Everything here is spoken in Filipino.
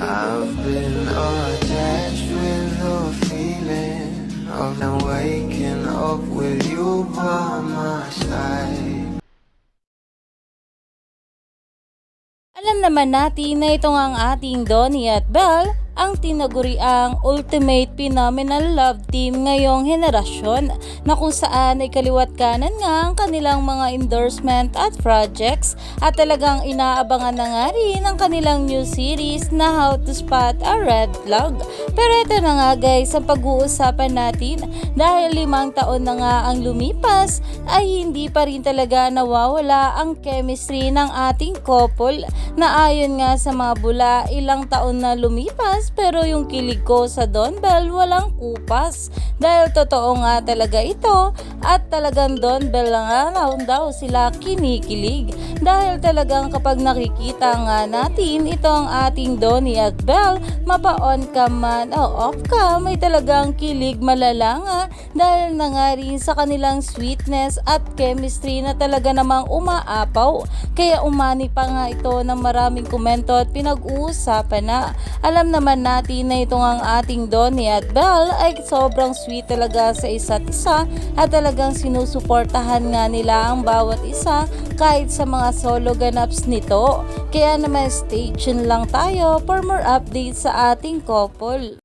I've been attached with the feeling of now waking up with you by my side. Alam naman natin na ito nga ang ating Donnie at Belle ang tinaguriang ultimate phenomenal love team ngayong henerasyon na kung saan ay kaliwat kanan nga ang kanilang mga endorsement at projects. At talagang inaabangan na nga rin ang kanilang new series na How to Spot a Red Flag. Pero ito na nga guys ang pag-uusapan natin. Dahil limang taon na nga ang lumipas ay hindi pa rin talaga nawawala ang chemistry ng ating couple. Na ayon nga sa mga bula ilang taon na lumipas pero yung kilig ko sa Don Bell walang kupas. Dahil totoo nga talaga ito at talagang Don Bell nga raw daw sila kinikilig. Dahil talagang kapag nakikita nga natin itong ating Donnie at Bell mapa-on cam man o off cam ay talagang kilig malala nga dahil na nga rin sa kanilang sweetness at chemistry na talaga namang umaapaw. Kaya umani pa nga ito ng maraming komento at pinag-uusapan na alam naman natin na itong ang ating Donnie at Belle ay sobrang sweet talaga sa isa't isa at talagang sinusuportahan nga nila ang bawat isa kahit sa mga solo ganaps nito. Kaya naman stay tuned lang tayo for more updates sa ating couple.